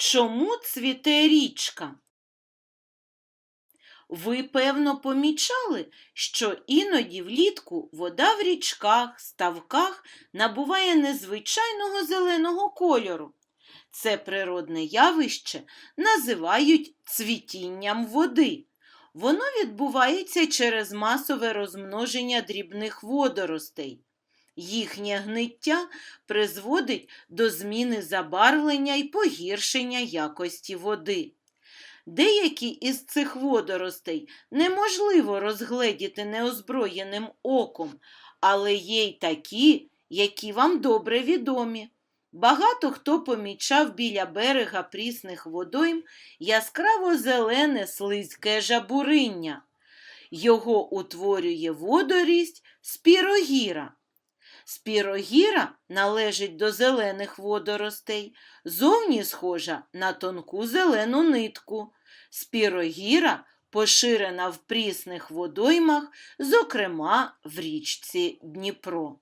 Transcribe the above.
Чому цвіте річка? Ви, певно, помічали, що іноді влітку вода в річках, ставках набуває незвичайного зеленого кольору. Це природне явище називають цвітінням води. Воно відбувається через масове розмноження дрібних водоростей. Їхнє гниття призводить до зміни забарвлення і погіршення якості води. Деякі із цих водоростей неможливо розгледіти неозброєним оком, але є й такі, які вам добре відомі. Багато хто помічав біля берега прісних водойм яскраво зелене слизьке жабуриння. Його утворює водорість спірогіра. Спірогіра належить до зелених водоростей, зовні схожа на тонку зелену нитку. Спірогіра поширена в прісних водоймах, зокрема в річці Дніпро.